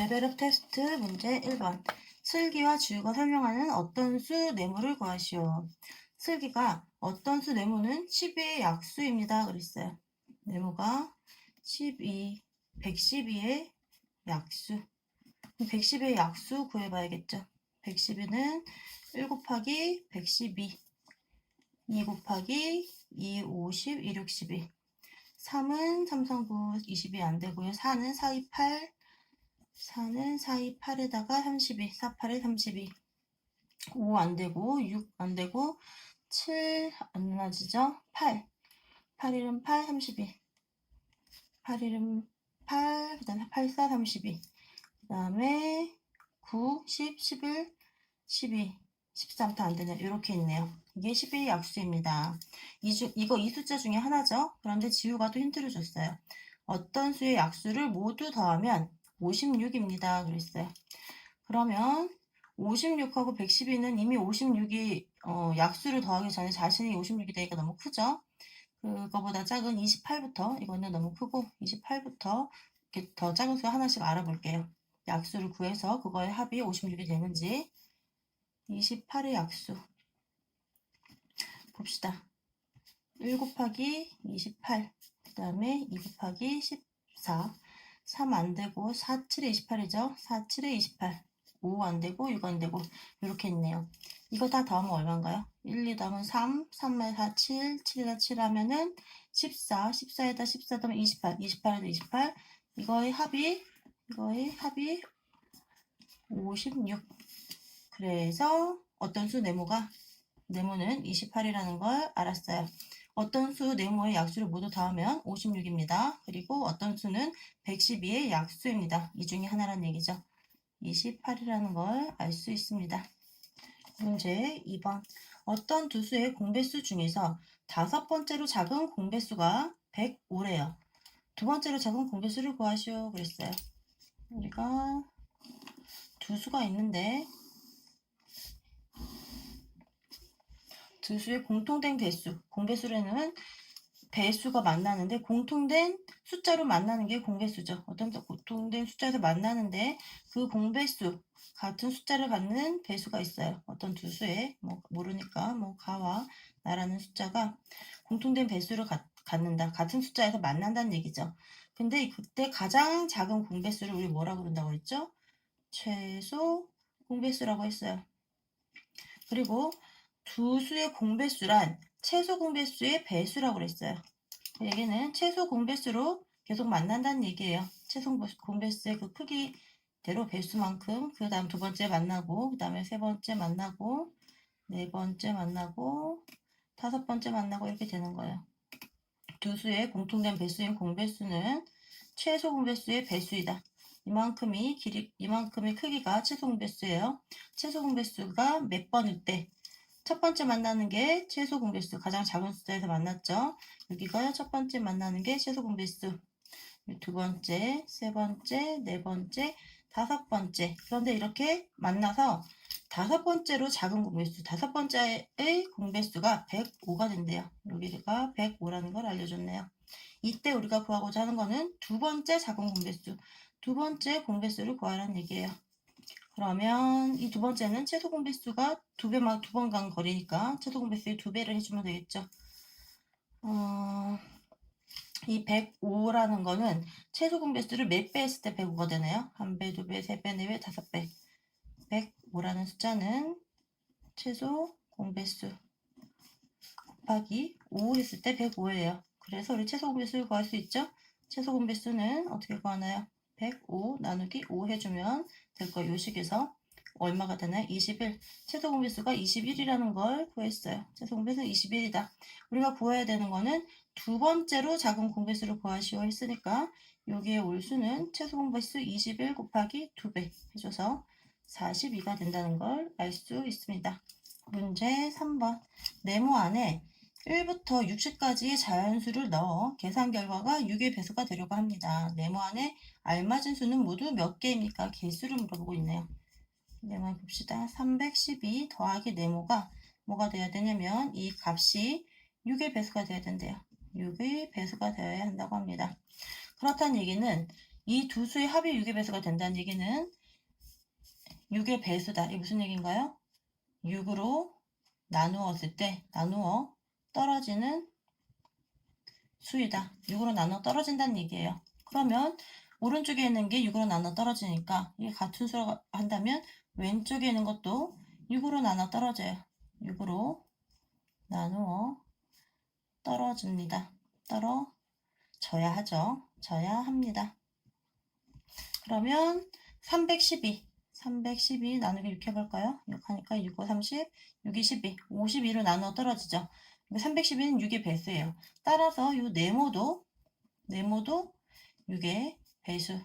레벨업 테스트 문제 1번. 슬기와 주유가 설명하는 어떤 수 네모를 구하시오. 슬기가 어떤 수 네모는 12의 약수입니다. 그랬어요. 네모가 12, 112의 약수. 112의 약수 구해봐야겠죠. 112는 1 곱하기 112, 2 곱하기 2, 50, 2, 62. 3은 3, 3, 9, 20이 안 되고요. 4는 4, 2, 8, 4는 4, 2, 8에다가 32, 4, 8에 32. 5 안 되고, 6 안 되고, 7 안 나지죠? 8. 8, 1은 8, 32. 8, 1은 8, 그 다음에 8, 4, 32. 그 다음에 9, 10, 11, 12, 13도 안 되네. 이렇게 있네요. 이게 12의 약수입니다. 이 중, 이거 이 숫자 중에 하나죠? 그런데 지우가 또 힌트를 줬어요. 어떤 수의 약수를 모두 더하면 56입니다. 그랬어요. 그러면 56하고 112는 이미 56이 어, 약수를 더하기 전에 자신이 56이 되니까 너무 크죠? 그거보다 작은 28부터 이거는 너무 크고 28부터 이렇게 더 작은 수 하나씩 알아볼게요. 약수를 구해서 그거의 합이 56이 되는지 28의 약수 봅시다. 1 곱하기 28, 그 다음에 2 곱하기 14, 3 안 되고 4, 7에 28이죠. 4, 7에 28, 5 안 되고 6 안 되고 이렇게 있네요. 이거 다 더하면 얼마인가요? 1, 2 더하면 3, 3에 4, 7, 7에다 7 하면은 14, 14에다 14 더하면 28, 28에다 28 이거의 합이 이거의 합이 56 그래서 어떤 수 네모가 네모는 28이라는 걸 알았어요. 어떤 수 네모의 약수를 모두 더하면 56입니다. 그리고 어떤 수는 112의 약수입니다. 이 중에 하나란 얘기죠. 28이라는 걸 알 수 있습니다. 문제 2번. 어떤 두 수의 공배수 중에서 다섯 번째로 작은 공배수가 105래요. 두 번째로 작은 공배수를 구하시오. 그랬어요. 우리가 두 수가 있는데 두 수의 공통된 배수, 공배수라는 배수가 만나는데 공통된 숫자로 만나는 게 공배수죠. 어떤 공통된 숫자에서 만나는데 그 공배수 같은 숫자를 갖는 배수가 있어요. 어떤 두 수에 뭐 모르니까 뭐 가와 나라는 숫자가 공통된 배수를 갖, 갖는다. 같은 숫자에서 만난다는 얘기죠. 근데 그때 가장 작은 공배수를 우리 뭐라고 그런다고 했죠? 최소 공배수라고 했어요. 그리고 두 수의 공배수란 최소 공배수의 배수라고 그랬어요. 여기는 최소 공배수로 계속 만난다는 얘기예요. 최소 공배수의 그 크기대로 배수만큼 그 다음 두 번째 만나고 그 다음에 세 번째 만나고 네 번째 만나고 다섯 번째 만나고 이렇게 되는 거예요. 두 수의 공통된 배수인 공배수는 최소 공배수의 배수이다. 이만큼이 길이 이만큼의 크기가 최소 공배수예요. 최소 공배수가 몇 번일 때 첫 번째 만나는 게 최소 공배수 가장 작은 숫자에서 만났죠. 여기가 첫 번째 만나는 게 최소 공배수. 두 번째, 세 번째, 네 번째, 다섯 번째. 그런데 이렇게 만나서 다섯 번째로 작은 공배수, 다섯 번째의 공배수가 105가 된대요. 여기가 105라는 걸 알려줬네요. 이때 우리가 구하고자 하는 거는 두 번째 작은 공배수, 두 번째 공배수를 구하라는 얘기예요. 그러면 이 두 번째는 최소 공배수가 두 배만 두 번 간 거리니까 최소 공배수의 두 배를 해주면 되겠죠. 어, 이 105라는 거는 최소 공배수를 몇 배 했을 때 105가 되나요? 한 배, 두 배, 세 배, 네 배, 다섯 배. 105라는 숫자는 최소 공배수 곱하기 5 했을 때 105예요. 그래서 우리 최소 공배수를 구할 수 있죠? 최소 공배수는 어떻게 구하나요? 105 나누기 5 해주면 될 거예요. 요 식에서 얼마가 되나요? 21. 최소 공배수가 21이라는 걸 구했어요. 최소 공배수 21이다. 우리가 구해야 되는 거는 두 번째로 작은 공배수를 구하시오 했으니까 여기에 올 수는 최소 공배수 21 곱하기 2배 해줘서 42가 된다는 걸 알 수 있습니다. 문제 3번. 네모 안에 1부터 60까지의 자연수를 넣어 계산 결과가 6의 배수가 되려고 합니다. 네모 안에 알맞은 수는 모두 몇 개입니까? 개수를 물어보고 있네요. 네모 봅시다. 312 더하기 네모가 뭐가 돼야 되냐면 이 값이 6의 배수가 돼야 된대요. 6의 배수가 되어야 한다고 합니다. 그렇다는 얘기는 이 두 수의 합이 6의 배수가 된다는 얘기는 6의 배수다. 이게 무슨 얘기인가요? 6으로 나누었을 때 나누어 떨어지는 수이다. 6으로 나눠 떨어진다는 얘기예요. 그러면 오른쪽에 있는 게 6으로 나눠 떨어지니까 이게 같은 수라고 한다면 왼쪽에 있는 것도 6으로 나눠 떨어져요. 6으로 나누어 떨어집니다. 떨어져야 하죠. 져야 합니다. 그러면 312, 312 나누기 6 해볼까요? 6 하니까 6, 5, 30, 6이 12, 52로 나누어 떨어지죠. 312는 6의 배수예요. 따라서 이 네모도 네모도 6의 배수,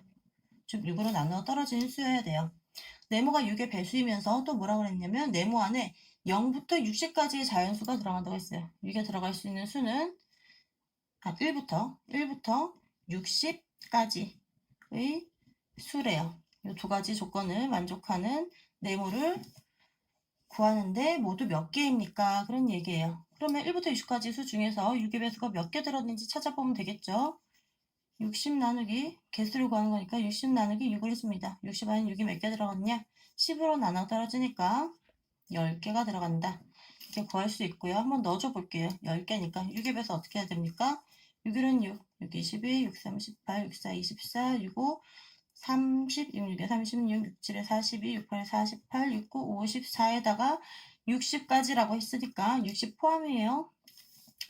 즉 6으로 나누어 떨어지는 수여야 돼요. 네모가 6의 배수이면서 또 뭐라 그랬냐면 네모 안에 0부터 60까지의 자연수가 들어간다고 했어요. 6에 들어갈 수 있는 수는 아, 1부터 1부터 60까지의 수래요. 이 두 가지 조건을 만족하는 네모를 구하는데 모두 몇 개입니까? 그런 얘기예요. 그러면 1부터 60까지 수 중에서 6의 배수가 몇 개 들었는지 찾아보면 되겠죠? 60 나누기 개수를 구하는 거니까 60 나누기 6을 했습니다. 60 안에 6이 몇 개 들어갔냐? 10으로 나눠 떨어지니까 10개가 들어간다. 이렇게 구할 수 있고요. 한번 넣어줘 볼게요. 10개니까 6의 배수 어떻게 해야 됩니까? 6일은 6, 6, 22, 6, 3, 18, 6, 4, 24, 6, 5, 30, 6, 6에 36, 6, 7에 42, 6, 8에 48, 6, 9, 54에다가 60까지라고 했으니까 60 포함이에요.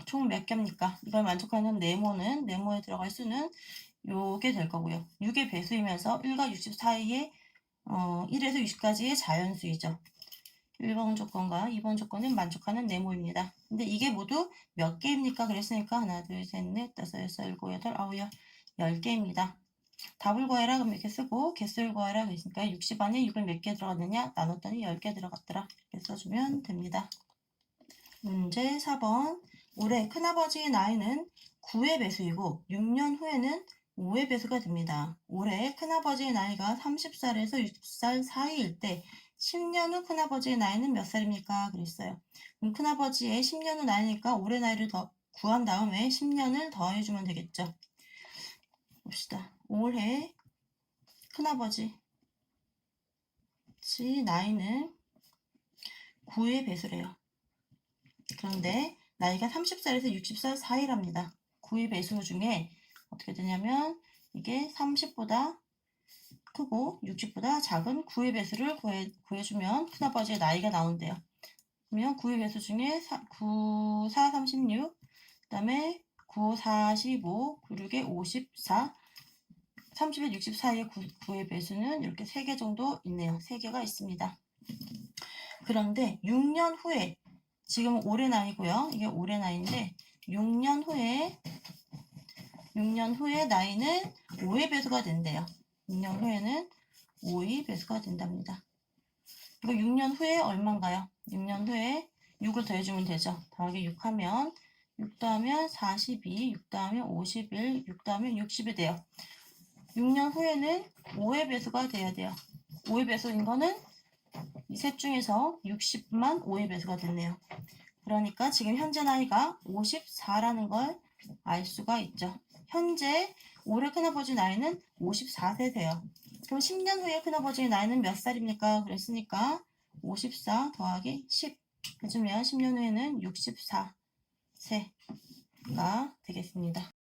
총몇 개입니까? 이걸 만족하는 네모는 네모에 들어갈 수는 요게 될 거고요. 6의 배수이면서 1과 60 사이에 어, 1에서 60까지의 자연수이죠. 1번 조건과 2번 조건은 만족하는 네모입니다. 근데 이게 모두 몇 개입니까? 그랬으니까 하나, 둘, 셋, 넷, 다섯, 여섯, 일곱, 여덟, 아홉, 열, 열 개입니다. 답을 구해라 그럼 이렇게 쓰고 개수를 구해라 그랬으니까 60 안에 6을 몇 개 들어갔느냐 나눴더니 10개 들어갔더라 이렇게 써주면 됩니다. 문제 4번 올해 큰아버지의 나이는 9의 배수이고 6년 후에는 5의 배수가 됩니다. 올해 큰아버지의 나이가 30살에서 60살 사이일 때 10년 후 큰아버지의 나이는 몇 살입니까? 그랬어요. 그럼 큰아버지의 10년 후 나이니까 올해 나이를 더 구한 다음에 10년을 더해주면 되겠죠. 봅시다. 올해 큰아버지 지 나이는 9의 배수래요. 그런데 나이가 30살에서 60살 사이랍니다. 9의 배수 중에 어떻게 되냐면 이게 30보다 크고 60보다 작은 9의 배수를 구해, 구해주면 큰아버지의 나이가 나온대요. 그러면 9의 배수 중에 9, 4, 36, 그 다음에 9, 45, 9, 6에 54, 30에 60 사이의 9, 9의 배수는 이렇게 3개 정도 있네요. 3개가 있습니다. 그런데 6년 후에 지금 올해 나이고요. 이게 올해 나이인데 6년 후에 6년 후에 나이는 5의 배수가 된대요. 6년 후에는 5의 배수가 된답니다. 이거 6년 후에 얼마인가요? 6년 후에 6을 더해주면 되죠. 더하기 6 하면 6 더하면 42, 6 더하면 51, 6 더하면 60이 돼요. 6년 후에는 5의 배수가 돼야 돼요. 5의 배수인 거는 이 셋 중에서 60만 5의 배수가 됐네요. 그러니까 지금 현재 나이가 54라는 걸 알 수가 있죠. 현재 올해 큰아버지 나이는 54세세요. 그럼 10년 후에 큰아버지의 나이는 몇 살입니까? 그랬으니까 54 더하기 10 해주면 10년 후에는 64세가 되겠습니다.